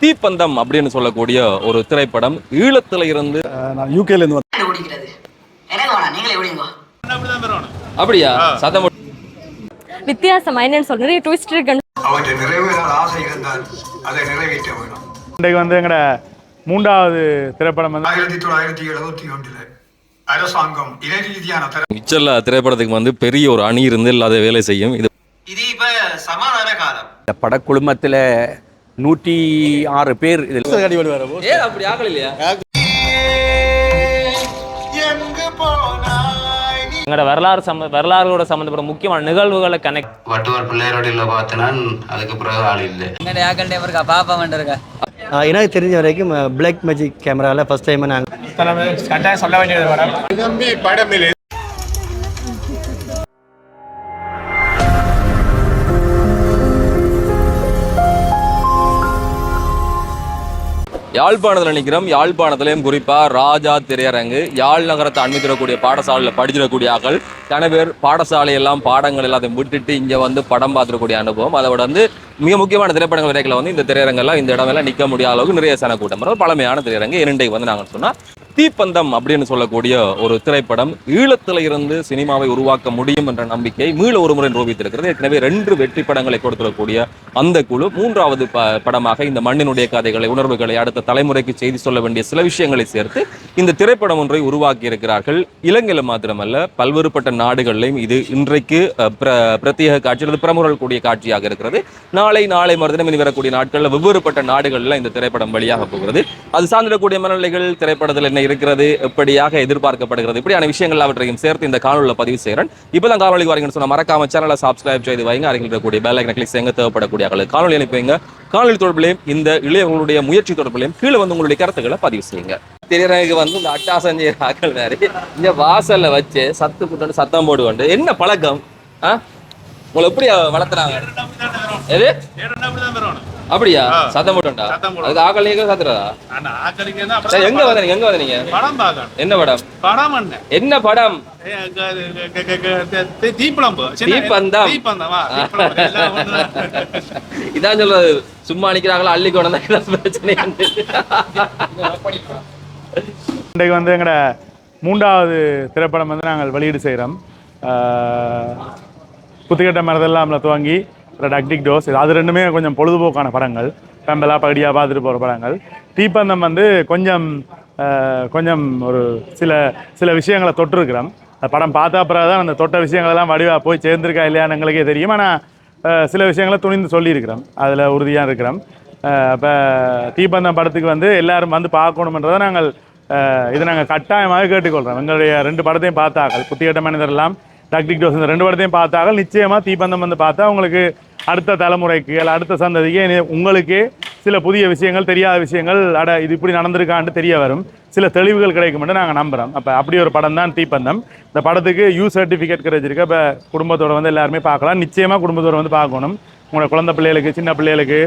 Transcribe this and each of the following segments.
தீப்பந்தம் அப்படின்னு சொல்லக்கூடிய ஒரு திரைப்படம் ஈழத்துல இருந்து நான் நீங்களே ஓடிங்க அப்படியா? போட்டு- வித்தியாசமா என்னன்னு நிறைய ட்விஸ்ட் இருக்கு. வேணும். இன்றைக்கு வந்து எங்களோட மூன்றாவது திரைப்படம் வந்து ஆயிரத்தி தொள்ளாயிரத்தி எழுபத்தி ஒன்றில் அரசாங்கம் இன ரீதியான மிச்சல்ல திரைப்படத்துக்கு வந்து பெரிய ஒரு அணி இருந்து இல்லாத வேலை செய்யும். இது இது இப்ப சமாதான காலம். இந்த படக்குழுமத்தில் நூற்றி ஆறு பேர் இதில். ஏ அப்படி ஆகல இல்லையா எங்களோட வரலாறு சம்ம வரலாறுகளோட சம்மந்தப்பட்ட முக்கியமான நிகழ்வுகளை கனெக்ட் வட்டுவார் பிள்ளையாரோட பார்த்தனா அதுக்கு பிறகு ஆள் இல்லை. எங்கடைய ஆக்கள்டே இருக்கா பாப்பா இருக்கா? எனக்கு தெரிஞ்ச வரைக்கும் பிளாக் மேஜிக் கேமராவில் ஃபர்ஸ்ட் டைம் நாங்கள் யாழ்ப்பாணத்தில் நிற்கிறோம் யாழ்ப்பாணத்திலையும் குறிப்பாக ராஜா திரையரங்கு யாழ் நகரத்தை அண்மித்திடக்கூடிய பாடசாலையில் படிச்சிடக்கூடிய ஆக்கள் கன பேர் பாடசாலை எல்லாம் பாடங்கள் எல்லாத்தையும் விட்டுட்டு இங்கே வந்து படம் பார்த்துடக்கூடிய அனுபவம் அதோட வந்து மிக முக்கியமான திரைப்படங்கள் வரைக்கில் வந்து இந்த திரையரங்கெல்லாம் இந்த இடமெல்லாம் நிற்க முடியாத அளவுக்கு நிறைய சன கூட்டம் வரும். பழமையான திரையரங்கு இரண்டை வந்து நாங்கள் சொன்னால் தீப்பந்தம் அப்படின்னு சொல்லக்கூடிய ஒரு திரைப்படம் ஈழத்தில் இருந்து சினிமாவை உருவாக்க முடியும் என்ற நம்பிக்கை மீள ஒரு முறை நிரூபித்திருக்கிறது. ஏற்கனவே ரெண்டு வெற்றி படங்களை கொடுத்துடக்கூடிய அந்த குழு மூன்றாவது படமாக இந்த மண்ணினுடைய கதைகளை உணர்வுகளை அடுத்த தலைமுறைக்கு செய்தி சொல்ல வேண்டிய சில விஷயங்களை சேர்த்து இந்த திரைப்படம் ஒன்றை உருவாக்கி இருக்கிறார்கள் இலங்கையில் மாத்திரமல்ல பல்வேறுபட்ட நாடுகளிலும் இது இன்றைக்கு பிரத்யேக காட்சி அல்லது பிரமுகர்கள் கூடிய காட்சியாக இருக்கிறது. நாளை நாளை மறுதினம் இனி வரக்கூடிய நாட்களில் வெவ்வேறுபட்ட நாடுகளில் இந்த திரைப்படம் வழியாக போகிறது. அது சார்ந்திடக்கூடிய மனநிலைகள் திரைப்படத்தில் என்ன இருக்கிறது எப்படியாக எதிர்பார்க்கப்படுகிறது? இப்படியான விஷயங்கள் அவற்றையும் சேர்த்து இந்த காணொலியில் பதிவு செய்கிறேன். இப்போதான் காணொலி வரீங்கன்னு சொன்ன மறக்காம சேனலை சப்ஸ்கிரைப் செய்து வைங்க. அருகில் இருக்கக்கூடிய பெல் கிளிக் செய்ய தேவைப்படக்கூடிய காணொலி அனுப்புவீங்க காணொலி தொடர்பிலையும் இந்த இளையவர்களுடைய முயற்சி தொடர்பிலையும் கீழே வந்து உங்களுடைய கருத்துக்களை பதிவு செய்யுங்க. திரையரங்குக்கு வந்து இந்த அட்டா செஞ்ச ஆக்கள் நிறைய இந்த வாசல்ல வச்சு சத்து புட்டு சத்தம் போடுவோண்டு. என்ன பழக்கம்? ஆ? உங்களை எப்படி வளர்த்துறாங்க? எது? அப்படியா? சத்தம் போட்டோம்டா. அதுக்கு ஆக்கள் நீங்க சத்துறதா? எங்க வந்தீங்க? எங்க வந்தீங்க? படம் என்ன படம்? படம் என்ன என்ன படம்? தீப்பந்தம். இதான் சொல்றது. சும்மா நிக்கிறாங்களா அள்ளி கொண்டு பிரச்சனை. இன்றைக்கு வந்து எங்களோட மூன்றாவது திரைப்படம் வந்து நாங்கள் வெளியீடு செய்கிறோம் புத்துக்கட்ட மரதெல்லாம் துவங்கி டக்டிக் டோஸ் இது அது ரெண்டுமே கொஞ்சம் பொழுதுபோக்கான படங்கள். பெம்பலா பகடியாக பார்த்துட்டு போகிற படங்கள். தீப்பந்தம் வந்து கொஞ்சம் கொஞ்சம் ஒரு சில சில விஷயங்களை தொட்டிருக்கிறோம். அந்த படம் பார்த்த பிறகு தான் அந்த தொட்ட விஷயங்களெல்லாம் வடிவாக போய் சேர்ந்துருக்கா இல்லையான்னு எங்களுக்கே தெரியும். ஆனால் சில விஷயங்களை துணிந்து சொல்லியிருக்கிறோம். அதில் உறுதியாக இருக்கிறோம். இப்போ தீப்பந்தம் படத்துக்கு வந்து எல்லாரும் வந்து பார்க்கணுமன்றதை நாங்கள் இதை நாங்கள் கட்டாயமாக கேட்டுக்கொள்கிறோம் எங்களுடைய ரெண்டு படத்தையும் பார்த்தாக்கள் புத்திகட்ட மனிதர் எல்லாம் டாக்டிக் டோஸ் இந்த ரெண்டு படத்தையும் பார்த்தாங்க நிச்சயமாக தீப்பந்தம் வந்து பார்த்தா உங்களுக்கு அடுத்த தலைமுறைக்கு அல்ல அடுத்த சந்ததிக்கு உங்களுக்கே சில புதிய விஷயங்கள் தெரியாத விஷயங்கள் அட இது இப்படி நடந்திருக்கான்னு தெரிய வரும். சில தெளிவுகள் கிடைக்கும்னு நாங்கள் நம்புகிறோம் அப்போ அப்படி ஒரு படம் தான் தீப்பந்தம். இந்த படத்துக்கு யூ சர்டிஃபிகேட் கிடைச்சிருக்கு இப்போ குடும்பத்தோட வந்து எல்லாருமே பார்க்கலாம். நிச்சயமாக குடும்பத்தோடு வந்து பார்க்கணும். உங்களோட குழந்தை பிள்ளைகளுக்கு சின்ன பிள்ளைகளுக்கு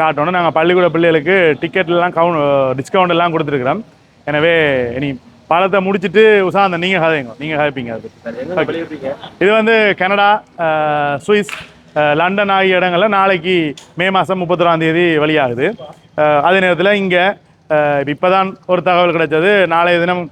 காட்டணும். நாங்கள் பள்ளிக்கூட பிள்ளைகளுக்கு டிக்கெட்லாம் கவுன் டிஸ்கவுண்ட் எல்லாம் கொடுத்துருக்குறோம். எனவே இனி படத்தை முடிச்சிட்டு உசாந்த நீங்கள் கதைங்க நீங்கள் கதைப்பீங்க அது. இது வந்து கனடா சுவிஸ் லண்டன் ஆகிய இடங்களில் நாளைக்கு மே மாதம் முப்பத்தொராம் தேதி வெளியாகுது. அதே நேரத்தில் இங்கே இப்போ தான் ஒரு தகவல் கிடைச்சது. நாளைய தினம்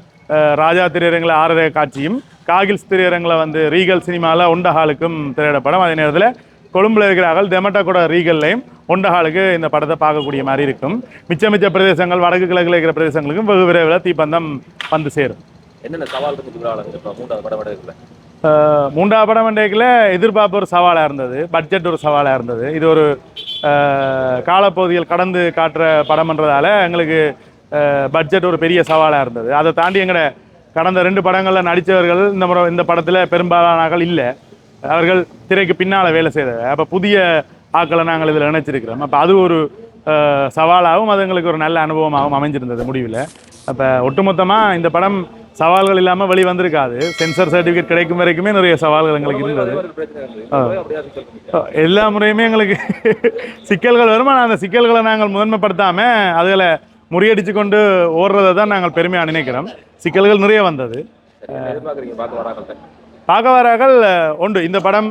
ராஜா திரையரங்கில் ஆறரை காட்சியும் காகில்ஸ் திரையரங்கில் வந்து ரீகல் சினிமாவில் ஒண்டஹாலுக்கும் திரையிடப்படும். அதே நேரத்தில் கொழும்புல இருக்கிறார்கள் தெமட்டா ரீகல்லையும் ஒண்டஹாலுக்கு இந்த படத்தை பார்க்கக்கூடிய மாதிரி இருக்கும். மிச்ச மிச்ச பிரதேசங்கள் வடக்கு கிழக்கில் இருக்கிற பிரதேசங்களுக்கும் வெகு விரைவில் தீப்பந்தம் வந்து சேரும். என்னென்ன சவால் இருந்து இப்ப மூன்றாவது படம் எடுக்கல அஹ் மூன்றாவது படம் இன்றைக்கில் எதிர்பார்ப்பு ஒரு சவாலாக இருந்தது. பட்ஜெட் ஒரு சவாலாக இருந்தது. இது ஒரு காலப்பகுதியில் கடந்து காட்டுற படம்ன்றதால எங்களுக்கு பட்ஜெட் ஒரு பெரிய சவாலாக இருந்தது. அதை தாண்டி எங்கட கடந்த ரெண்டு படங்களில் நடித்தவர்கள் இந்த முறை இந்த படத்தில் பெரும்பாலானார்கள் இல்லை. அவர்கள் திரைக்கு பின்னால் வேலை செய்தது அப்போ புதிய ஆக்களை நாங்கள் இதில் இணைச்சிருக்கிறோம். அப்போ அது ஒரு சவாலாகவும் அது எங்களுக்கு ஒரு நல்ல அனுபவமாகவும் அமைஞ்சிருந்தது முடிவில். அப்போ ஒட்டுமொத்தமாக இந்த படம் சவால்கள் இல்லாமல் வெளி வந்திருக்காது. சென்சர் சர்டிஃபிகேட் கிடைக்கும் வரைக்குமே நிறைய சவால்கள் எங்களுக்கு இருந்தது. எல்லா முறையுமே எங்களுக்கு சிக்கல்கள் வரும்? ஆனால் அந்த சிக்கல்களை நாங்கள் முதன்மைப்படுத்தாமல் அதில் முறியடிச்சு கொண்டு ஓடுறதை தான் நாங்கள் பெருமையாக நினைக்கிறோம். சிக்கல்கள் நிறைய வந்தது. அஹ், உண்டு. இந்த படம்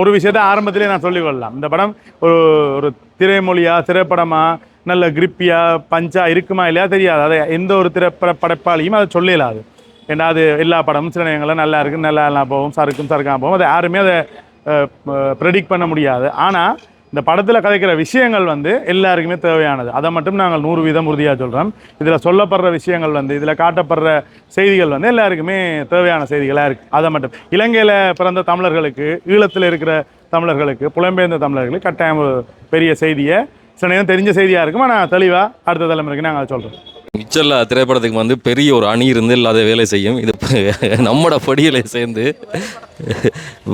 ஒரு விஷயத்தை ஆரம்பத்திலே நான் சொல்லிக் கொள்ளலாம். இந்த படம் ஒரு ஒரு திரைமொழியா திரைப்படமா நல்ல கிரிப்பியாக பஞ்சா இருக்குமா இல்லையா தெரியாது. அதை எந்த ஒரு திரைப்பட படைப்பாளியும் அதை சொல்லலாது ஏன்னா அது எல்லா படமும் சில நேரங்களில் நல்லா இருக்கு நல்லா எல்லாம் போகும் சறுக்கும் சறுக்காம போகும். அதை யாருமே அதை ப்ரெடிக்ட் பண்ண முடியாது. ஆனால் இந்த படத்தில் கதைக்கிற விஷயங்கள் வந்து எல்லாருக்குமே தேவையானது. அதை மட்டும் நாங்கள் நூறு வீதம் உறுதியாக சொல்கிறோம் இதில் சொல்லப்படுற விஷயங்கள் வந்து இதில் காட்டப்படுற செய்திகள் வந்து எல்லாருக்குமே தேவையான செய்திகளாக இருக்குது அதை மட்டும். இலங்கையில் பிறந்த தமிழர்களுக்கு ஈழத்தில் இருக்கிற தமிழர்களுக்கு புலம்பெயர்ந்த தமிழர்களுக்கு கட்டாயம் பெரிய செய்தியை சில நேரம் தெரிஞ்ச செய்தியாக இருக்கும் ஆனால் தெளிவாக அடுத்த தலைமுறைக்கு நாங்கள் அதை சொல்கிறோம் மிச்சல்ல திரைப்படத்துக்கு வந்து பெரிய ஒரு அணி இருந்து இல்லாத வேலை செய்யும். இது நம்மட படிகளை சேர்ந்து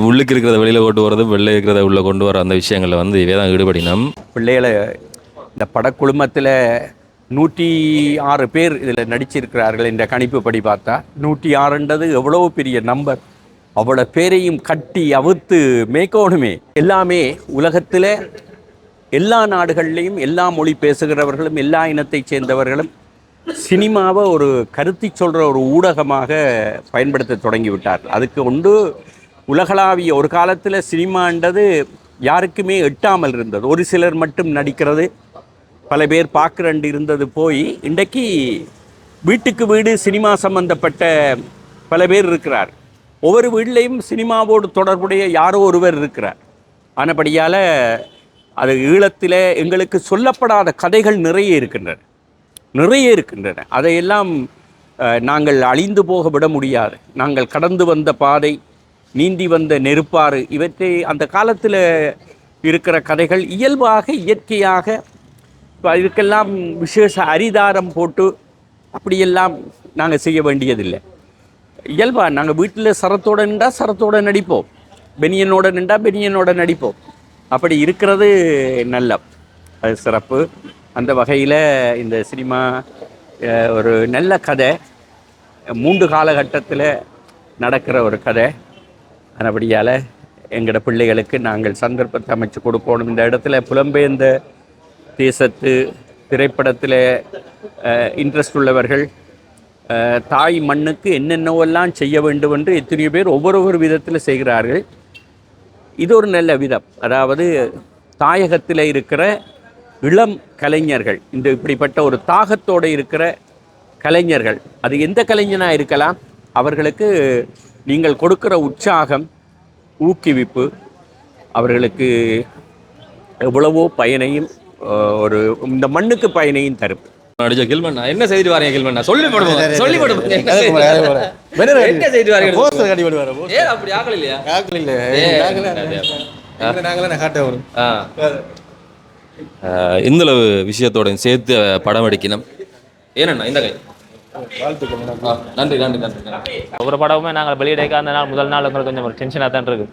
உள்ளுக்கு இருக்கிறத வெளியில் கொண்டு வரது வெளில இருக்கிறத உள்ளே கொண்டு வர அந்த விஷயங்களில் வந்து இவே தான் ஈடுபடினோம். பிள்ளைகளை இந்த படக்குழுமத்தில் நூற்றி ஆறு பேர் இதில் நடிச்சிருக்கிறார்கள் என்ற கணிப்புப்படி பார்த்தா நூற்றி ஆறுன்றது எவ்வளோ பெரிய நம்பர் அவ்வளோ பேரையும் கட்டி அவுத்து மேய்க்கணுமே. எல்லாமே உலகத்தில் எல்லா நாடுகள்லேயும் எல்லா மொழி பேசுகிறவர்களும் எல்லா இனத்தைச் சேர்ந்தவர்களும் சினிமாவை ஒரு கருத்தி சொல்கிற ஒரு ஊடகமாக பயன்படுத்த தொடங்கிவிட்டார்கள். அதுக்கு உண்டு உலகளாவிய ஒரு காலத்தில் சினிமான்றது யாருக்குமே எட்டாமல் இருந்தது. ஒரு சிலர் மட்டும் நடிக்கிறது பல பேர் பார்க்குறண்டு இருந்தது போய் இன்றைக்கு வீட்டுக்கு வீடு சினிமா சம்பந்தப்பட்ட பல பேர் இருக்கிறார். ஒவ்வொரு வீட்லேயும் சினிமாவோடு தொடர்புடைய யாரோ ஒருவர் இருக்கிறார். ஆனபடியால் அது ஈழத்தில் எங்களுக்கு சொல்லப்படாத கதைகள் நிறைய இருக்கின்றன. நிறைய இருக்கின்றன. அதையெல்லாம் நாங்கள் அழிந்து போக விட முடியாது. நாங்கள் கடந்து வந்த பாதை நீந்தி வந்த நெருப்பாறு இவற்றை அந்த காலத்தில் இருக்கிற கதைகள் இயல்பாக இயற்கையாக இப்போ இதுக்கெல்லாம் விசேஷ அரிதாரம் போட்டு அப்படியெல்லாம் நாங்கள் செய்ய வேண்டியதில்லை. இயல்பாக நாங்கள் வீட்டில் சரத்தோட நின்றால் சரத்தோடு நடிப்போம். பெனியனோட நின்றால் பெனியனோட நடிப்போம். அப்படி இருக்கிறது நல்ல. அது சிறப்பு. அந்த வகையில் இந்த சினிமா ஒரு நல்ல கதை மூன்று காலகட்டத்தில் நடக்கிற ஒரு கதை. அதுபடியால் எங்களோட பிள்ளைகளுக்கு நாங்கள் சந்தர்ப்பத்தை அமைச்சு கொடுக்கணும் இந்த இடத்துல புலம்பெயர்ந்த தேசத்து திரைப்படத்தில் இன்ட்ரெஸ்ட் உள்ளவர்கள் தாய் மண்ணுக்கு என்னென்னவெல்லாம் செய்ய வேண்டும் என்று எத்தனையோ பேர் ஒவ்வொரு விதத்தில் செய்கிறார்கள். இது ஒரு நல்ல விதம். அதாவது தாயகத்தில் இருக்கிற இளம் கலைஞர்கள் இந்த இப்படிப்பட்ட ஒரு தாகத்தோடு இருக்கிற கலைஞர்கள் அது எந்த கலைஞனாக இருக்கலாம்? அவர்களுக்கு நீங்கள் கொடுக்குற உற்சாகம் ஊக்குவிப்பு அவர்களுக்கு எவ்வளவோ பயனையும் ஒரு இந்த மண்ணுக்கு பயனையும் தரும். கில்மண்ணா? என்ன செய்து வரீங்க கில்மண்ணா? சொல்லி போடுவோம் சொல்லி போடுவோம் என்ன செய்து வரீங்க ஏன் அப்படி ஆகல இல்லையா? ஆ. ஆ, இந்தளவு விஷயத்தோட சேர்த்து படம் எடுக்கணும். ஏனண்ணா இந்த கை. நன்றி நன்றி நன்றி. ஒவ்வொரு படமுமே நாங்கள் வெளியிடைக்க அந்த நாள் முதல் நாள் உங்களுக்கு கொஞ்சம் ஒரு டென்ஷனாக தான் இருக்கு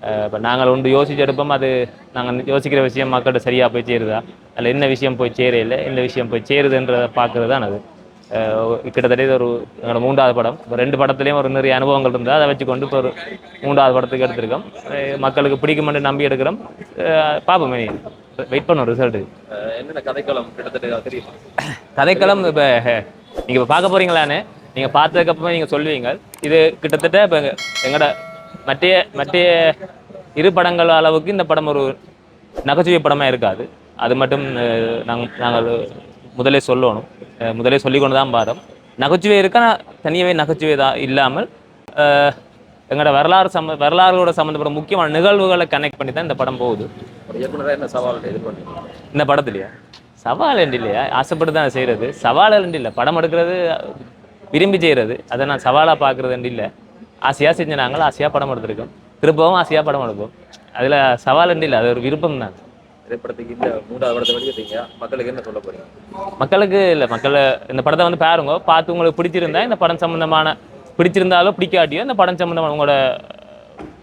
இப்போ நாங்கள் ஒன்று யோசிச்சு எடுப்போம் அது நாங்கள் யோசிக்கிற விஷயம் மக்கள்கிட்ட சரியாக போய் சேருதா? அதில் என்ன விஷயம் போய் சேரையில்லை என்ன விஷயம் போய் சேருதுன்றதை பார்க்குறது தான் அது. கிட்டத்தட்ட இது ஒரு எங்களோட மூன்றாவது படம். இப்போ ரெண்டு படத்துலேயும் ஒரு நிறைய அனுபவங்கள் இருந்தால் அதை வச்சுக்கொண்டு இப்போ ஒரு மூன்றாவது படத்துக்கு எடுத்திருக்கோம். மக்களுக்கு பிடிக்குமென்று நம்பி எடுக்கிறோம். பார்ப்போமே வெயிட் பண்ணுவோம் ரிசல்ட்டு என்னென்ன கதைக்களம் கிட்டத்தட்ட கதைக்களம் இப்போ நீங்கள் இப்போ பார்க்க போறீங்களான்னு நீங்கள் பார்த்ததுக்கப்புறமே நீங்கள் சொல்லுவீங்க. இது கிட்டத்தட்ட இப்போ எங்களோட மற்றைய மற்றைய இரு படங்கள் அளவுக்கு இந்த படம் ஒரு நகைச்சுவை படமாக இருக்காது. அது மட்டும் நாங்கள் நாங்கள் முதலே சொல்லணும். முதலே சொல்லிக்கொண்டு தான் பார்த்தோம் நகைச்சுவை இருக்கா? தனியாகவே நகைச்சுவை தான் இல்லாமல் எங்களோட வரலாறு சம்ம வரலாறுகளோட சம்மந்தப்பட்ட முக்கியமான நிகழ்வுகளை கனெக்ட் பண்ணி தான் இந்த படம் போகுது. என்ன சவால் எதிர்பார்க்கணும் இந்த படத்துலையா? சவால் என்று இல்லையா? ஆசைப்பட்டு தான் செய்கிறது சவால் என்று இல்லை. படம் எடுக்கிறது விரும்பி செய்கிறது அதை நான் சவாலாக பார்க்குறது இல்லை. ஆசையாக செஞ்ச நாங்கள் ஆசையாக படம் எடுத்திருக்கோம். திருப்பவும் ஆசையாக படம் எடுப்போம். அதில் சவால் இல்லை அது ஒரு விருப்பம் தான். திரைப்படத்துக்கு இந்த மூன்றாவது படத்தை வெளியிட்டீங்க மக்களுக்கு என்ன சொல்ல போறீங்க? மக்களுக்கு இல்லை மக்கள் இந்த படத்தை வந்து பாருங்க. பார்த்து உங்களுக்கு பிடிச்சிருந்தா இந்த படம் சம்மந்தமான பிடிச்சிருந்தாலோ பிடிக்காட்டியோ இந்த படம் சம்மந்தமான உங்களோட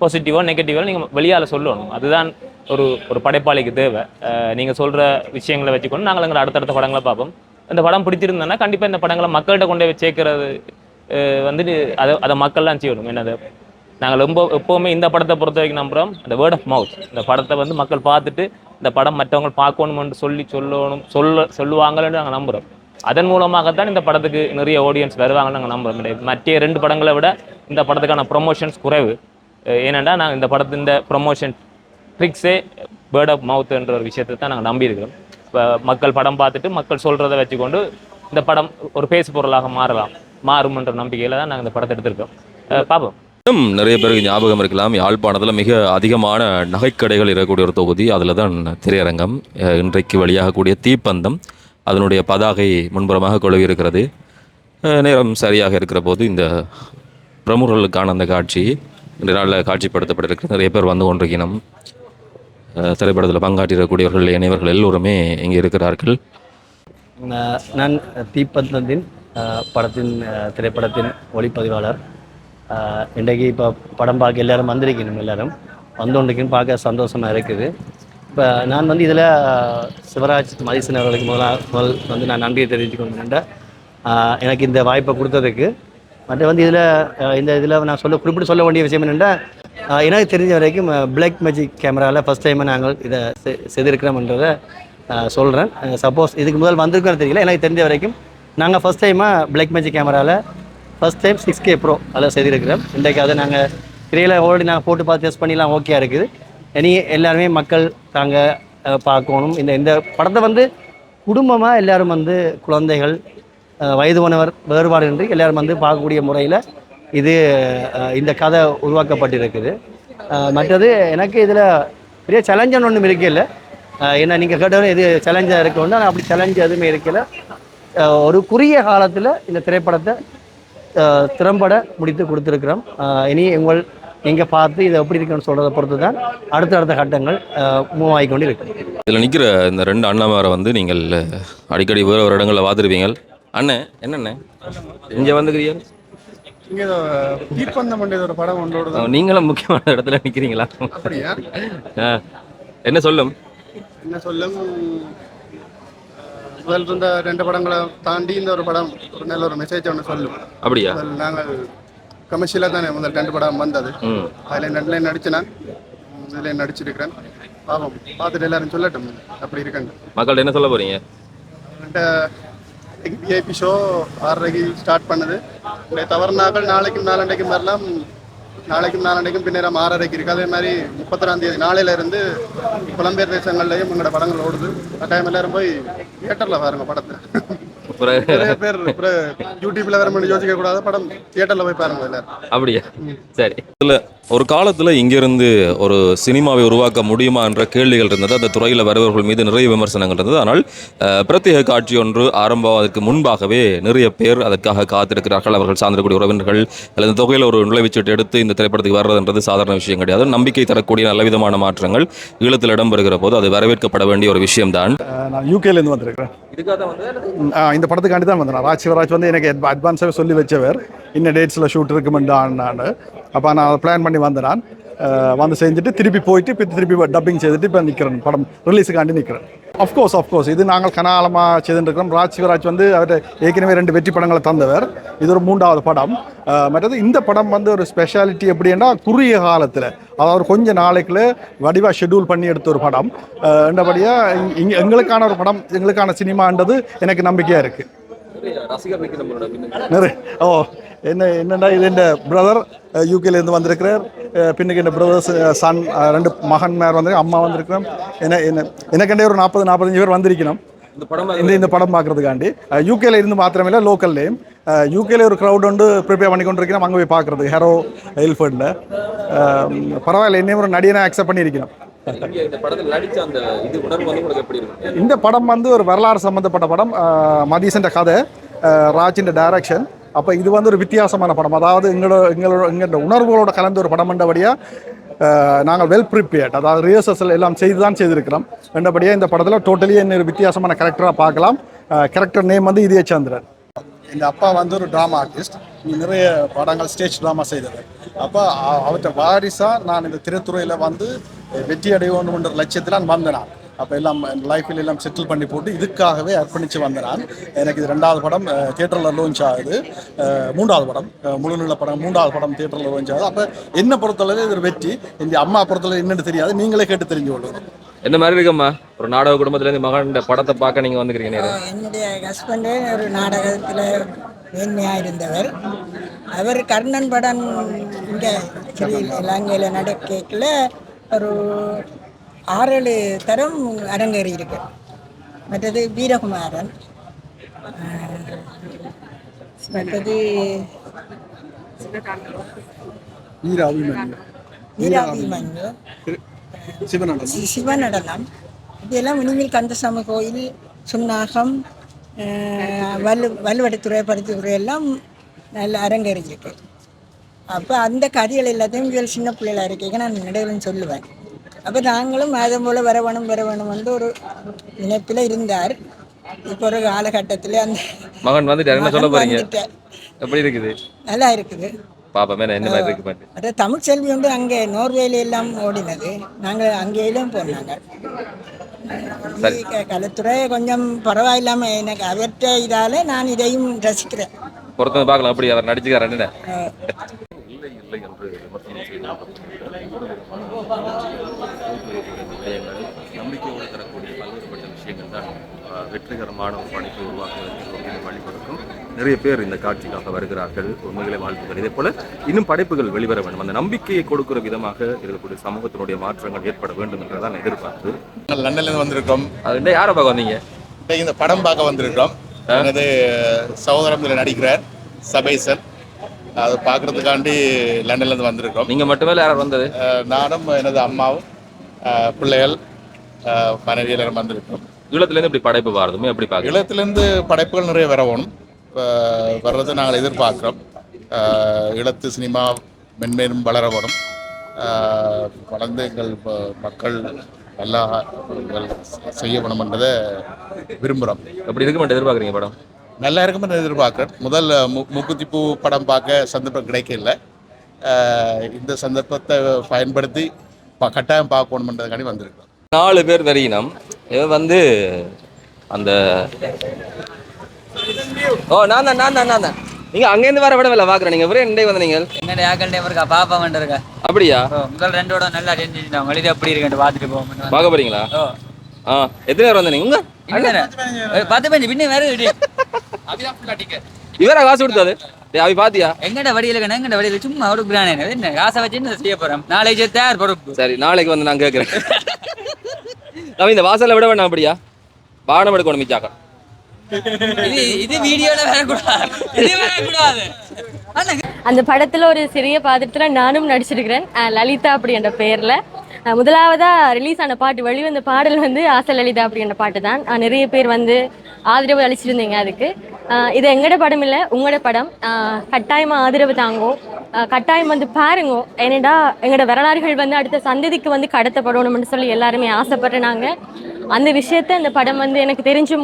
பாசிட்டிவோ நெகட்டிவோ நீங்கள் வெளியால் சொல்லணும். அதுதான் ஒரு ஒரு படைப்பாளிக்கு தேவை. நீங்கள் சொல்கிற விஷயங்களை வச்சுக்கொண்டு நாங்கள் எங்களை அடுத்தடுத்த படங்களை பார்ப்போம். இந்த படம் பிடிச்சிருந்தோன்னா கண்டிப்பாக இந்த படங்களை மக்கள்கிட்ட கொண்டு போய் சேர்க்கறது வந்துட்டு அதை அதை மக்கள்லாம் செய்யணும். என்னது நாங்கள் ரொம்ப எப்போவுமே இந்த படத்தை பொறுத்த வரைக்கும் நம்புகிறோம் இந்த வேர்ட் ஆஃப் மவுத் இந்த படத்தை வந்து மக்கள் பார்த்துட்டு இந்த படம் மற்றவங்க பார்க்கணும்னு சொல்லி சொல்லணும் சொல்ல சொல்லுவாங்கன்னு நாங்கள் நம்புகிறோம் அதன் மூலமாகத்தான் இந்த படத்துக்கு நிறைய ஆடியன்ஸ் வருவாங்கன்னு நாங்கள் நம்புறோம். மற்ற ரெண்டு படங்களை விட இந்த படத்துக்கான ப்ரொமோஷன்ஸ் குறைவு. அஹ் நாங்கள் இந்த படத்து இந்த ப்ரொமோஷன் ட்ரிக்ஸே பேர்ட் ஆஃப் மவுத்துன்ற ஒரு விஷயத்தை தான் நாங்கள் நம்பியிருக்கிறோம். இப்போ மக்கள் படம் பார்த்துட்டு மக்கள் சொல்கிறத வச்சுக்கொண்டு இந்த படம் ஒரு பேசு பொருளாக மாறலாம். மாறும்ன்ற நம்பிக்கையில் தான் நாங்கள் இந்த படத்தை எடுத்திருக்கோம். பார்ப்போம் இன்னும் நிறைய பேருக்கு ஞாபகம் இருக்கலாம் யாழ்ப்பாணத்தில் மிக அதிகமான நகைக்கடைகள் இருக்கக்கூடிய ஒரு தொகுதி அதில் தான் திரையரங்கம் இன்றைக்கு வெளியாகக்கூடிய தீப்பந்தம் அதனுடைய பதாகை முன்புறமாக கொழுவி இருக்கிறது நேரம் சரியாக இருக்கிற போது இந்த பிரமுகர்களுக்கான அந்த காட்சி இந்த நாளில் காட்சிப்படுத்தப்பட்டிருக்கு நிறைய பேர் வந்து அஹ் திரைப்படத்தில் பங்காற்றிருக்கக்கூடியவர்கள் இணையவர்கள் எல்லோருமே இங்கே இருக்கிறார்கள். நான் தீப்பந்தத்தின் படத்தின் திரைப்படத்தின் ஒளிப்பதிவாளர். இன்றைக்கு இப்போ படம் பார்க்க எல்லாரும் வந்திருக்கணும் எல்லாரும். வந்தோன்றிருக்குன்னு பார்க்க சந்தோஷமாக இருக்குது. இப்போ நான் வந்து இதில் சிவராஜ் மதிசன் அவர்களுக்கு முதலா முதல் வந்து நான் நன்றியை தெரிவித்துக்கொண்டேன் எனக்கு இந்த வாய்ப்பை கொடுத்ததுக்கு. மற்ற வந்து இதில் இந்த இதில் நான் சொல்ல குறிப்பிட்டு சொல்ல வேண்டிய விஷயம் என்னென்னா எனக்கு தெரிஞ்ச வரைக்கும் பிளாக் மேஜிக் கேமராவில் ஃபஸ்ட் டைம் நாங்கள் இதை செ- செய்திருக்கிறோம்ன்றதை சொல்கிறேன் சப்போஸ் இதுக்கு முதல் வந்திருக்கோன்னு தெரியல எனக்கு தெரிஞ்ச வரைக்கும் நாங்கள் ஃபஸ்ட் டைமாக பிளாக் மேஜிக் கேமராவில் first time six K pro அதில் செய்திருக்கிறோம். இன்றைக்கு அதை நாங்கள் திரையில் ஆல்ரெடி நாங்கள் போட்டு பார்த்து டெஸ்ட் பண்ணிலாம் ஓகே இருக்குது. இனி எல்லாருமே மக்கள் தாங்க பார்க்கணும். இந்த இந்த படத்தை வந்து குடும்பமாக எல்லோரும் வந்து குழந்தைகள் வயது வயது வேறுபாடு என்று எல்லோரும் வந்து பார்க்கக்கூடிய முறையில் இது இந்த கதை உருவாக்கப்பட்டிருக்குது. மற்றது எனக்கு இதில் பெரிய சேலஞ்சுன்னு ஒன்றும் இருக்கல. ஏன்னா நீங்கள் கேட்டவரை இது சேலஞ்சாக இருக்கணும்னா ஆனால் அப்படி சேலஞ்சு எதுவுமே இருக்கலை. ஒரு குறுகிய காலத்தில் இந்த திரைப்படத்தை திறம்பட முடித்து கொடுத்துருக்குறோம். இனி உங்கள் நீங்கள் பார்த்து இதை எப்படி இருக்குன்னு சொல்கிறத பொறுத்து தான் அடுத்தடுத்த கட்டங்கள் மூவ் ஆகிக்கொண்டு இருக்கு இதில் நிற்கிற இந்த ரெண்டு அண்ணாமாரை வந்து நீங்கள் அடிக்கடி வேறு ஒரு இடங்களில் பார்த்துருப்பீங்க அண்ணே என்னண்ணே? இங்கே வந்துக்கிறீங்க? நீங்களும் முக்கியமான இடத்துல ஆ. என்ன சொல்லும்? என்ன சொல்லும்? முதல் இருந்த ரெண்டு படங்களை தாண்டி இந்த ஒரு படம் ஒரு நல்ல ஒரு மெசேஜ் ஒன்று சொல்லும் அப்படியா? நாங்கள் கமர்ஷியலாக தானே முதல் ரெண்டு படம் வந்தது. அதில் ரெண்டுலேயும் நடிச்சு நான் இதில் நடிச்சிருக்கிறேன். பாவம் பார்த்துட்டு எல்லாரும் சொல்லட்டும். அப்படி இருக்கேன். மக்கள்கிட்ட என்ன சொல்ல போறீங்க? விஐபி ஷோ ஆறரைக்கு ஸ்டார்ட் பண்ணுது. தவறுனாக்கள் நாளைக்கும் நாளண்டைக்கும் வரலாம். நாளைக்கும் நாளண்டைக்கும் பின்னேரம் ஆறரைக்கு இருக்கு அதே மாதிரி முப்பத்தொராம் தேதி நாளையில இருந்து புலம்பெயர் தேசங்கள்லயும் எங்களோட படங்கள் ஓடுது. கட்டாயம் எல்லாரும் போய் தியேட்டர்ல பாருங்க படத்தை. நிறைய பேர் யூடியூப்ல வேற யோசிக்க கூடாது படம் தியேட்டர்ல போய் பாருங்க எல்லாரும். அப்படியா? சரி. இதில் ஒரு காலத்தில் இங்கிருந்து ஒரு சினிமாவை உருவாக்க முடியுமா என்ற கேள்விகள் இருந்தது. அந்த துறையில் வருபவர்கள் மீது நிறைய விமர்சனங்கள் இருந்தது. ஆனால் பிரத்யேக காட்சி ஒன்று ஆரம்பமாவதற்கு முன்பாகவே நிறைய பேர் அதற்காக காத்திருக்கிறார்கள். அவர்கள் சார்ந்திருக்கக்கூடிய உறவினர்கள் அல்லது தொகையில் ஒரு நுழைவுச்சீட்டு எடுத்து இந்த திரைப்படத்துக்கு வர்றதுன்றது சாதாரண விஷயம் கிடையாது. நம்பிக்கை தரக்கூடிய நல்லவிதமான மாற்றங்கள் ஈழத்தில் இடம்பெறுகிற போது அது வரவேற்கப்பட வேண்டிய ஒரு விஷயம்தான். நான் யூகேலேருந்து வந்திருக்கிறேன். இந்த படத்துக்காண்டி தான் வந்தேன் ராஜ் சிவராஜ் வந்து எனக்கு அட்வான்ஸாகவே சொல்லி வச்சவர். இன்ன டேட்ஸில் ஷூட் இருக்குமெண்டான் நான். அப்போ நான் அதை பிளான் பண்ணி வந்தேன் வந்து செஞ்சுட்டு திருப்பி போயிட்டு இப்போ திருப்பி டப்பிங் செய்துட்டு இப்போ நிற்கிறேன் படம் ரிலீஸுக்காண்டி நிற்கிறேன் அஃப்கோர்ஸ் அஃப்கோர்ஸ் இது நாங்கள் கனாலமாக செய்துருக்கிறோம் ராஜ் சிவராஜ் வந்து அவர் ஏற்கனவே ரெண்டு வெற்றி படங்களை தந்தவர். இது ஒரு மூன்றாவது படம். மற்றது இந்த படம் வந்து ஒரு ஸ்பெஷாலிட்டி எப்படின்னா குறுகிய காலத்தில் அதாவது கொஞ்ச நாளைக்குள்ள வடிவாக ஷெட்யூல் பண்ணி எடுத்த ஒரு படம். என்றபடியாக இங்கே எங்களுக்கான ஒரு படம் எங்களுக்கான சினிமான்றது எனக்கு நம்பிக்கையாக இருக்குது நிறைய ஓ என்ன என்னடா இது என் பிரதர் யூகேலேருந்து வந்திருக்கிறார். பின்னுக்கு என் பிரதர்ஸ் சன் ரெண்டு மகன்மார் வந்து அம்மா வந்திருக்கிறோம். என்ன என்ன எனக்கண்டே ஒரு நாற்பது நாற்பத்தஞ்சு பேர் வந்திருக்கணும். இந்த இந்த படம் பார்க்கறதுக்காண்டி. யூகேல இருந்து மாத்திரமில்ல லோக்கல்லையும் யூகேல ஒரு க்ரௌட் வந்து ப்ரிப்பேர் பண்ணி கொண்டிருக்கிறோம். அங்கே போய் பார்க்கறது ஹெரோ எல்ஃபர்டில் பரவாயில்ல என்னையும் ஒரு நடிகனை அக்செப்ட் பண்ணியிருக்கிறோம் இந்த இந்த படம் வந்து ஒரு வரலாறு சம்பந்தப்பட்ட படம். மதீசன்ற கதை ராஜின் டைரக்ஷன். அப்போ இது வந்து ஒரு வித்தியாசமான படம். அதாவது எங்களோட எங்களோட எங்களோட உணர்வுகளோட கலந்த ஒரு படம் என்றபடியாக நாங்கள் வெல் ப்ரிப்பேர்ட் அதாவது ரிஹர்சல் எல்லாம் செய்து தான் செய்திருக்கிறோம். என்றபடியாக இந்த படத்தில் டோட்டலி என்ன ஒரு வித்தியாசமான கேரக்டராக பார்க்கலாம். கேரக்டர் நேம் வந்து இதே சந்திரன் எங்கள் அப்பா வந்து ஒரு ட்ராமா ஆர்டிஸ்ட் நிறைய படங்கள் ஸ்டேஜ் ட்ராமா செய்தது அப்போ அவற்றை வாரிசாக நான் இந்த திருத்துறையில் வந்து வெற்றி அடையணுன்ற லட்சியத்தில் நான் வந்தேன் நான். அப்போ எல்லாம் லைஃப்பில் எல்லாம் செட்டில் பண்ணி போட்டு இதுக்காகவே அர்ப்பணித்து வந்தேன் நான் எனக்கு இது ரெண்டாவது படம் தியேட்டரில் லான்ச் ஆகுது. மூன்றாவது படம் முழுநில படம் மூன்றாவது படம் தியேட்டரில் லான்ச் ஆகுது. அப்போ என்ன பொறுத்தளவு இது வெற்றி? இந்த அம்மா பொறுத்தளவு என்னன்னு தெரியாது. நீங்களே கேட்டு தெரிஞ்சு கொள்ளுங்க என்ன மாதிரி இருக்கம்மா? ஒரு நாடக குடும்பத்துல இருந்து மகன் படத்தை பார்க்க நீங்க வந்துக்கிறீங்க. என்னுடைய ஹஸ்பண்டு ஒரு நாடகத்தில் மேன்மையாக இருந்தவர். அவர் கர்ணன் படம் இங்கே இலங்கையில் நடக்கல ஒரு ஆறேழு தரம் அரங்கேறி இருக்கு. மற்றது வீரகுமாரன். மற்றது வீராபிமன்யு. சிவநடனம் இதெல்லாம் இனிமேல் கந்தசாமி கோயில் சுன்னாகம் வலு வலுவடைத்துறை பருத்தித்துறை எல்லாம் நல்ல அரங்கேறிருக்கு அப்போ அந்த கதைகள் எல்லாத்தையும் சின்ன பிள்ளைகளா இருக்கீங்க நான் நடுவில் சொல்லுவேன். அப்போ நாங்களும் அதே போல் வர வேணும் வர வேணும் வந்து ஒரு நினைப்பில் இருந்தார். இப்போ ஒரு காலகட்டத்தில் அந்த மகன் வந்துட்டார் என்ன சொல்ல போறீங்க. எப்படி இருக்குது? நல்லா இருக்குது. பாப்பா என்ன மாதிரி இருக்கு அது தமிழ் செல்வி வந்து அங்கே நோர்வேல எல்லாம் ஓடினது. நாங்கள் அங்கேயும் போனாங்க. கலைத்துறை கொஞ்சம் பரவாயில்லாம எனக்கு அவர்கிட்ட இதால நான் இதையும் ரசிக்கிறேன். பொறுத்து பார்க்கலாம் அப்படி அவர் நடிச்சுக்காரன் இல்லை இல்லை என்று விமர்சனம் செய்தார் நம்பிக்கையோடு தரக்கூடிய பல்வேறுபட்ட விஷயங்கள் தான் அஹ், வெற்றிகரமான ஒரு படைப்பை உருவாக்குவதற்கு ஒரு வழிவகுக்கும் நிறைய பேர் இந்த காட்சிக்காக வருகிறார்கள். உண்மைகளை வாழ்த்துக்கள். இதே போல இன்னும் படைப்புகள் வெளிவர வேண்டும். அந்த நம்பிக்கையை கொடுக்கிற விதமாக இருக்கக்கூடிய சமூகத்தினுடைய மாற்றங்கள் ஏற்பட வேண்டும் என்றதான் எதிர்பார்த்து. நாங்கள் லண்டன்லேருந்து வந்திருக்கோம். யாரை பார்க்க வந்தீங்க? இந்த படம் பார்க்க வந்திருக்கிறோம் எனது சகோதரம் இதில் நடிக்கிறார் சபைசன். அதை பார்க்கறதுக்காண்டி லண்டன்லேருந்து வந்திருக்கிறோம் நீங்க மட்டுமே யாரும் வந்தது? நானும் எனது அம்மாவும் பிள்ளைகள் அஹ் மனைவி எல்லாரும் வந்திருக்கிறோம் ஈழத்துல இருந்து இப்படி படைப்பு பாரதுமே எப்படி பார்க்க ஈழத்திலேருந்து படைப்புகள் நிறைய வரணும் இப்போ வர்றதை நாங்கள் எதிர்பார்க்குறோம். ஈழத்து சினிமா மென்மேலும் வளரப்படும் வளர்ந்து எங்கள் மக்கள் நல்லா எங்கள் செய்யப்படும்ன்றதை விரும்புகிறோம். அப்படி இருக்க எதிர்பார்க்குறீங்க படம்? நல்லா இருக்குமென்னு எதிர்பார்க்குறேன் முதல் மு பூ படம் பார்க்க சந்தர்ப்பம் கிடைக்கல. இந்த சந்தர்ப்பத்தை பயன்படுத்தி ப- கட்டாயம் பார்க்கணுன்றதுக்காண்டி வந்திருக்கிறோம். நாலு பேர் வரையினம் இவன் வந்து அந்த ஓ நான் தான் நான் தான் நான் தான் நீங்க அங்கேருந்து வர விடவில்லை பார்க்குறேன் நீங்க ஒரே ரெண்டே வந்து நீங்கள் யாக்கள் டைம் இருக்கா பாப்பா வந்து இருக்கா அப்படியா முதல் ரெண்டோட நல்லா செஞ்சுட்டாங்க வழியில எப்படி இருக்குன்னு பார்த்துட்டு போவோம். பார்க்க போறீங்களா? ஆ எத்தனை பேர் வந்தீங்க? உங்க? பத்து பஞ்சு பின்ன வேற. இவரா காசு கொடுத்தது? அவி பாத்தியா? எங்கட வடியில எங்கட வடியில சும்மா ஒரு பிராணே என்ன காசை வச்சு என்ன செய்ய போறோம் நாளைக்கு தேர் பொறுப்பு. சரி நாளைக்கு வந்து நான் கேட்குறேன் நம்ம இந்த வாசல்ல விட வேண்டாம் அப்படியா? பானம் எடுக்கணும் மிச்சாக்கா. இது இது வீடியோல வரக்கூடாது. இது வரக்கூடாது. அந்த படத்துல ஒரு சிறிய பாத்திரத்துல நானும் நடிச்சிருக்கிறேன். அஹ் லலிதா அப்படின்ற பெயர்ல அஹ் முதலாவதாக ரிலீஸ் ஆன பாட்டு வெளிவந்த பாடல் வந்து ஆசை லலிதா அப்படின்ற பாட்டு தான் நிறைய பேர் வந்து ஆதரவு அளிச்சிருந்தீங்க அதுக்கு. இது எங்களோட படம் இல்லை உங்களோட படம். கட்டாயமாக ஆதரவு தாங்கோ. கட்டாயம் வந்து பாருங்க. ஏனடா எங்களோட வரலாறுகள் வந்து அடுத்த சந்ததிக்கு வந்து கடத்தப்படணும்னு சொல்லி எல்லாருமே ஆசைப்படுறாங்க. அந்த விஷயத்த அந்த படம் வந்து எனக்கு தெரிஞ்சு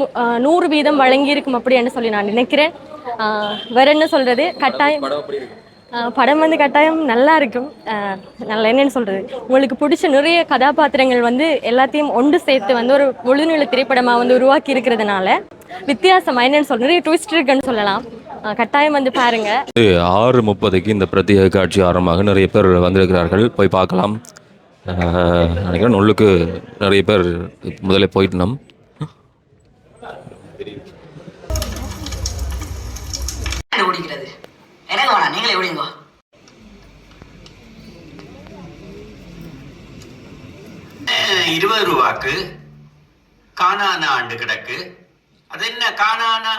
நூறு வீதம் வழங்கியிருக்கும் அப்படின்னு சொல்லி நான் நினைக்கிறேன். வேற என்ன சொல்றது? கட்டாயம் படம் வந்து கட்டாயம் நல்லா இருக்கும். நல்லா என்னன்னு சொல்றது? உங்களுக்கு பிடிச்ச நிறைய கதாபாத்திரங்கள் வந்து எல்லாத்தையும் ஒன்று சேர்த்து வந்து ஒரு முழுநிலை திரைப்படமா வந்து உருவாக்கி இருக்கிறதுனால வித்தியாசம் என்னன்னு சொல்ற நிறைய ட்விஸ்ட் இருக்குன்னு சொல்லலாம். கட்டாயம் வந்து பாருங்க. ஆறு முப்பதுக்கு இந்த பிரத்யேக காட்சி ஆரம்பமாக நிறைய பேர் வந்திருக்கிறார்கள். போய் பார்க்கலாம். நினைக்கிறேன் உள்ளுக்கு நிறைய பேர் முதல்ல போயிட்டு நம் ஓடிக்கிறது. எனக்கு வேணாம் நீங்களே ஓடிங்க இருபது ரூபாக்கு காணானா ஆண்டு கிடக்கு. அது என்ன காணானா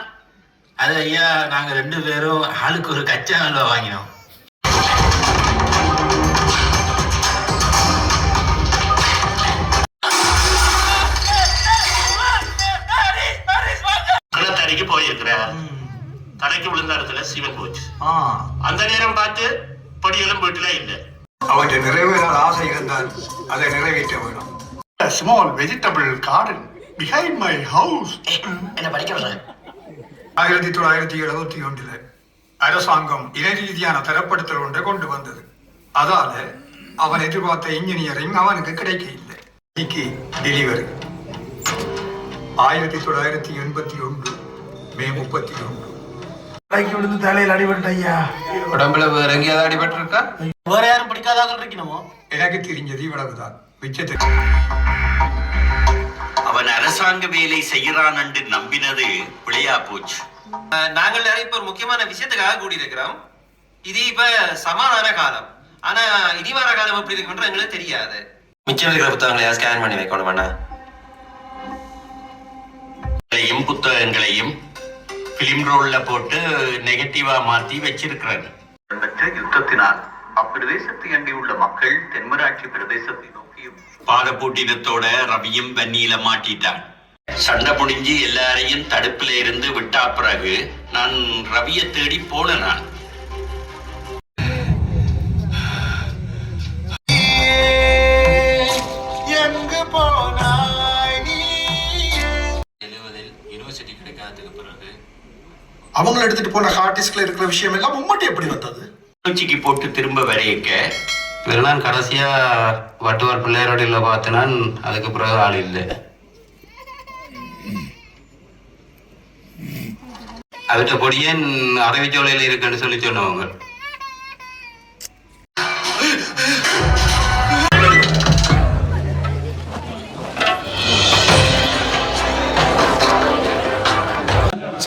அது ஐயா நாங்க ரெண்டு பேரும் ஆளுக்கு ஒரு கச்சா அல்வா வாங்கினோம். சிவன் போச்சு அந்த நேரம் பார்த்து படியெல்லாம் வீட்டுல இல்லை. அவற்றை நிறைவேறாத ஆசை இருந்தால் அதை நிறைவேற்ற வேணும். Small vegetable garden behind my house என்ன படிக்க விடுறேன் ஆயிரத்தி தொள்ளாயிரத்தி எழுபத்தி ஒன்றில் அரசாங்கம் இன ரீதியான தரப்படுத்தல் ஒன்றை கொண்டு வந்தது. அதால அவன் எதிர்பார்த்த இன்ஜினியரிங் அவனுக்கு கிடைக்க இல்லை இன்னைக்கு டெலிவரி ஆயிரத்தி தொள்ளாயிரத்தி எண்பத்தி ஒன்று மே முப்பத்தி ஒன்று. விழுந்து தலையில் அடிபட்டு ஐயா. உடம்புல வேற எங்கேயாவது அடிபட்டு இருக்கா வேற யாரும் பிடிக்காதாக இருக்கணுமோ? எனக்கு தெரிஞ்சது இவ்வளவுதான். மிச்சத்தை அவன் அரசாங்க வேலை செய்யறான் என்று நம்பினது பிழையா போச்சு. நாங்கள் நிறைய இப்ப ஒரு முக்கியமான விஷயத்துக்காக கூடி இருக்கிறோம் இது இப்ப சமாதான காலம். ஆனா இடிவார காலம் எப்படி இருக்குன்ற எங்களுக்கு தெரியாது. மிச்சம் இருக்கிற புத்தகங்களை ஸ்கேன் பண்ணி வைக்கணும் புத்தகங்களையும் பிலிம் ரோல்ல போட்டு நெகட்டிவா மாத்தி வச்சிருக்கிறாங்க. யுத்தத்தினால் அப்பிரதேசத்தை அண்டியுள்ள மக்கள் தென்மராட்சி பிரதேசத்தை நோக்கியும் பாதப்பூட்டினத்தோட ரவியும் வன்னியில மாட்டிட்டான் சண்டை முடிஞ்சு எல்லாரையும் தடுப்புல இருந்து விட்டா பிறகு நான் ரவிய தேடி போன நான். அவங்கள எடுத்துட்டு போன ஆர்டிஸ்ட்ல இருக்கிற விஷயம் எல்லாம் மும்மட்டி எப்படி வந்தது? பூச்சிக்கு போட்டு திரும்ப வரையக்க. நான் கடைசியா வட்டுவார் பிள்ளையாரோட பார்த்தனான் அதுக்கு பிறகு ஆள் இல்லை. அவற்றை பொடியே அரவிச்சோலையில் இருக்குன்னு சொல்லி சொன்னவங்க?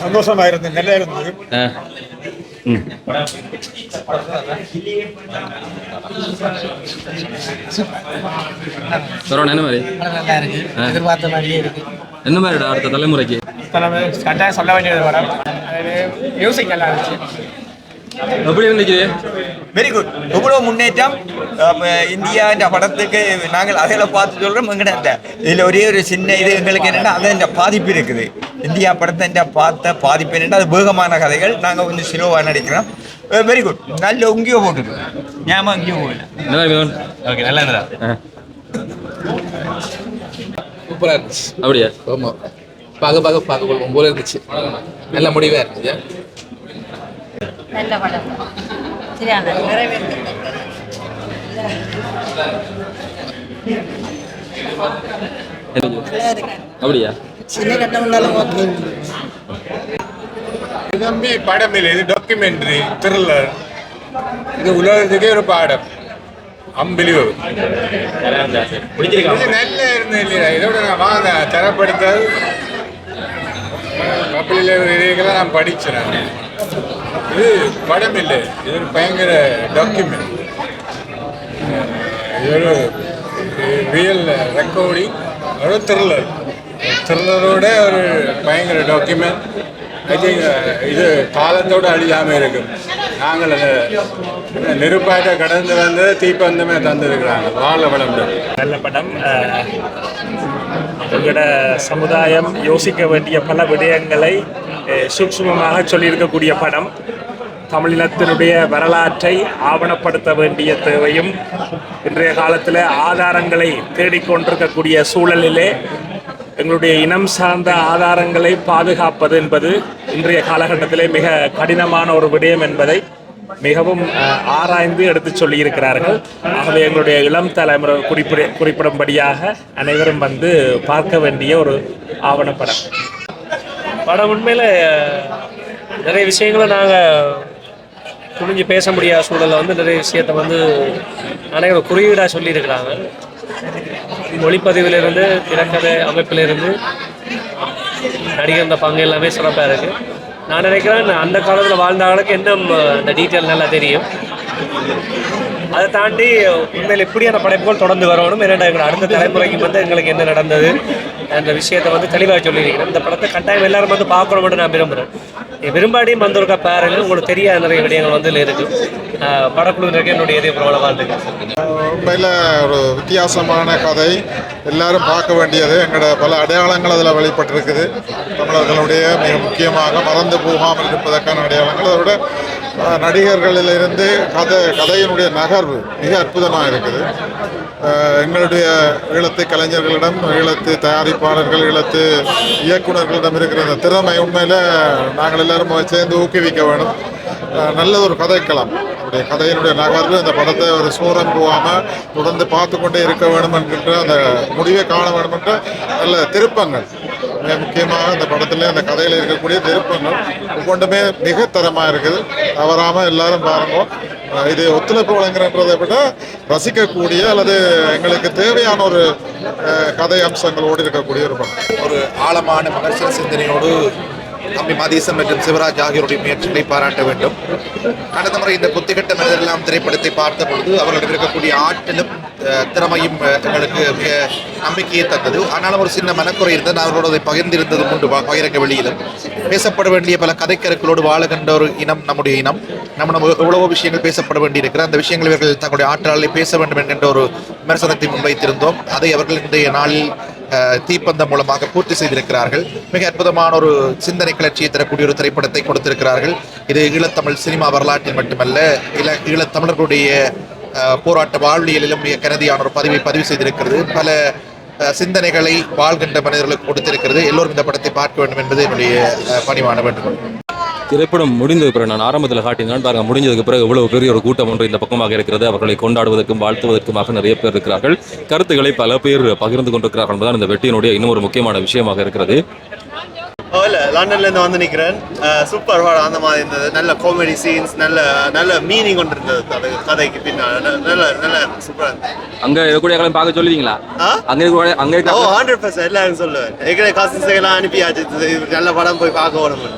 சந்தோஷமா இருந்தது நல்லா இருந்தது சரவணன் என்ன மாதிரி? நல்லா இருக்கு. எதிர்பார்த்த மாதிரியே இருக்கு. என்ன மாதிரிடா அடுத்த தலைமுறைக்கு? கட்டாயம் சொல்ல வேண்டியது படம். மியூசிக் நல்லா இருந்துச்சு. எப்படி இருந்துச்சு? வெரி குட் எவ்வளோ முன்னேற்றம் இந்தியா இந்த படத்துக்கு நாங்கள் அதில் பார்த்து சொல்கிறோம் எங்கிட்ட இதில் ஒரே ஒரு சின்ன இது எங்களுக்கு என்னென்னா அது இந்த பாதிப்பு இருக்குது. இந்தியா படத்தை இந்த பார்த்த பாதிப்பு என்னென்னா அது வேகமான கதைகள். நாங்கள் கொஞ்சம் ஸ்லோவாக நடிக்கிறோம். வெரி குட் நல்ல உங்கியோ போட்டுருக்கு ஞாபகம் எங்கேயும் போகல? ஓகே நல்லா இருந்தா. சூப்பராக இருந்துச்சு. அப்படியா? ஆமாம் பார்க்க பார்க்க பார்க்க போல இருந்துச்சு. நல்ல முடிவாக இருந்துச்சு. நல்ல படம் சரியான அப்படியா? சின்ன கட்டம் இருந்தாலும் ஓகே தம்பி படம் இல்லை இது டாக்குமெண்ட்ரி த்ரில்லர் இது உலகத்துக்கே ஒரு பாடம். அம்பிலிவர் இது நல்ல இருந்தது இல்லையா? இதோட நான் வாங்க தரப்படுத்தல். கப்பலில் நான் படிச்சேன் இது படம் இல்லை. இது ஒரு பயங்கர டாக்குமெண்ட் இது ஒரு ரியல் ரெக்கார்டிங் ஒரு த்ரில்லர் த்ரில்லரோட ஒரு பயங்கர டாக்குமெண்ட் ஐ திங்க் இது காலத்தோடு அழியாமல் இருக்கும் நாங்கள் அதை நெருப்பாட்ட கடந்து வந்து தீப்பந்தமே தந்திருக்கிறாங்க. வாழ வளம் நல்ல படம். எங்களோட சமுதாயம் யோசிக்க வேண்டிய பல விடயங்களை சூக்ஷ்மமாக சொல்லியிருக்கக்கூடிய படம். தமிழினத்தினுடைய வரலாற்றை ஆவணப்படுத்த வேண்டிய தேவையும் இன்றைய காலத்தில் ஆதாரங்களை தேடிக்கொண்டிருக்கக்கூடிய சூழலிலே எங்களுடைய இனம் சார்ந்த ஆதாரங்களை பாதுகாப்பது என்பது இன்றைய காலகட்டத்திலே மிக கடினமான ஒரு விடயம் என்பதை மிகவும் ஆராய்ந்து எடுத்துச் சொல்லியிருக்கிறார்கள். ஆகவே எங்களுடைய இளம் தலைமுறை குறிப்பிட குறிப்பிடும்படியாக அனைவரும் வந்து பார்க்க வேண்டிய ஒரு ஆவணப்படம். படம் உண்மையில் நிறைய விஷயங்களை நாங்கள் துணிஞ்சு பேச முடியாத சூழலில் வந்து நிறைய விஷயத்த வந்து அனைவரும் குறியீடாக சொல்லியிருக்கிறாங்க. ஒளிப்பதிவிலிருந்து திரைக்கதை அமைப்பிலிருந்து நடிகர்ந்த பங்கு எல்லாமே சிறப்பாக இருக்குது நான் நினைக்கிறேன் அந்த காலத்தில் வாழ்ந்த ஆளுக்கு இன்னும் இந்த டீட்டெயில் நல்லா தெரியும். அதை தாண்டி உண்மையில் இப்படியான படைப்புகள் தொடர்ந்து வரணும். ஏன்னா எங்கள் அடுத்த தலைமுறைக்கு வந்து எங்களுக்கு என்ன நடந்தது? அந்த விஷயத்தை வந்து தெளிவாக சொல்லியிருக்கிறேன். இந்த படத்தை கட்டாயம் எல்லாரும் வந்து பார்க்கணும்னு நான் விரும்புகிறேன் விரும்பாடியும் வந்திருக்க பாருங்க உங்களுக்கு தெரியாத நிறைய விடயங்கள் வந்து இருக்கு. ஆஹ் படக்குழுவினருக்கு என்னுடைய இதே பிரபல வாழ்த்துக்கள் உண்மையில் ஒரு வித்தியாசமான கதை. எல்லாரும் பார்க்க வேண்டியது எங்களோட பல அடையாளங்கள் அதில் வெளிப்பட்டிருக்குது. தமிழர்களுடைய மிக முக்கியமாக மறந்து போகாமல் இருப்பதற்கான அடையாளங்கள். அதை விட நடிகர்களிலிருந்து கதை கதையினுடைய நகர்வு மிக அற்புதமாக இருக்குது. எங்களுடைய ஈழத்து கலைஞர்களிடம் ஈழத்து தயாரிப்பாளர்கள் ஈழத்து இயக்குனர்களிடம் இருக்கிற அந்த திறமை உண்மையில் நாங்கள் எல்லாரும் சேர்ந்து ஊக்குவிக்க வேணும். நல்ல ஒரு கதைக்களம். அப்படி கதையினுடைய நகர்வு அந்த படத்தை ஒரு சூரம் போகாமல் தொடர்ந்து பார்த்து கொண்டே இருக்க வேண்டும் என்கின்ற அந்த முடிவை காண வேண்டும் என்ற நல்ல திருப்பங்கள். மிக முக்கியமாக அந்த படத்தில் அந்த கதையில் இருக்கக்கூடிய திருப்பங்கள் ஒவ்வொன்றுமே மிக தரமாக இருக்குது. தவறாமல் எல்லாரும் பாருங்க. இது ஒத்துழைப்பு வழங்குறன்றதை விட ரசிக்கக்கூடிய அல்லது எங்களுக்கு தேவையான ஒரு கதை கதை அம்சங்களோடு இருக்கக்கூடிய ஒரு படம். ஒரு ஆழமான மகர்ஷ சிந்தனையோடு தம்பி மதீசன் மற்றும் சிவராஜ் ஆகியோருடைய முயற்சிகளை பாராட்ட வேண்டும். கடந்த முறை இந்த புத்திகட்ட மனிதரெல்லாம் திரைப்படத்தை பார்த்த பொழுது அவர்களிடம் இருக்கக்கூடிய ஆற்றலும் திறமையும் எங்களுக்கு மிக நம்பிக்கையை தந்தது. ஆனாலும் ஒரு சின்ன மனக்குறை இருந்தது அவர்களோடு அதை பகிர்ந்திருந்தது உண்டு பகிரங்க வெளியிலும். பேசப்பட வேண்டிய பல கதைக்கருக்களோடு வாழுகின்ற ஒரு இனம் நம்முடைய இனம். நம்ம நம்ம எவ்வளவோ விஷயங்கள் பேசப்பட வேண்டியிருக்கிற அந்த விஷயங்கள் இவர்கள் தங்களுடைய ஆற்றலை பேச வேண்டும் என்கின்ற ஒரு விமர்சனத்தை முன்வைத்திருந்தோம். அதை அவர்கள் இன்றைய நாளில் தீப்பந்தம் மூலமாக பூர்த்தி செய்திருக்கிறார்கள். மிக அற்புதமான ஒரு சிந்தனை கிளர்ச்சியை தரக்கூடிய ஒரு திரைப்படத்தை கொடுத்திருக்கிறார்கள். இது ஈழத்தமிழ் சினிமா வரலாற்றில் மட்டுமல்ல இள ஈழத்தமிழர்களுடைய போராட்ட வாழ்வியலிலும் மிக கருதியான ஒரு பதிவை பதிவு செய்திருக்கிறது. பல சிந்தனைகளை வாழ்கின்ற மனிதர்களுக்கு கொடுத்திருக்கிறது. எல்லோரும் இந்த படத்தை பார்க்க வேண்டும் என்பது என்னுடைய பணிவான வேண்டுகோள். திரைப்படம் முடிந்தது பிறகு நான் ஆரம்பத்தில் காட்டினான் பாருங்க முடிஞ்சதுக்கு பிறகு இவ்வளவு பெரிய ஒரு கூட்டம் ஒன்று இந்த பக்கமாக இருக்கிறது. அவர்களை கொண்டாடுவதற்கும் வாழ்த்துவதற்குமாக நிறைய பேர் இருக்கிறார்கள். கருத்துக்களை பல பேர் பகிர்ந்து கொண்டிருக்கிறார்கள் என்பதுதான் இந்த வெற்றியினுடைய இன்னும் ஒரு முக்கியமான விஷயமாக இருக்கிறது. இல்லை லண்டன்லேருந்து வந்து நிற்கிறேன் சூப்பர் படம் அந்த மாதிரி இருந்தது. நல்ல காமெடி சீன்ஸ் நல்ல நல்ல மீனிங் கொண்டு இருந்தது கதை கதைக்கு பின்னால். நல்ல நல்ல சூப்பராக இருந்தது. அங்க இருக்கக்கூடிய பார்க்க சொல்லுவீங்களா? அங்க இருக்க அங்க ஓ இருக்க ஹண்ட்ரட் பர்சன்ட் எல்லாரும் சொல்லுவேன். ஏற்கனவே காசு எல்லாம் அனுப்பியாச்சு. இது நல்ல படம் போய் பார்க்க வரணும்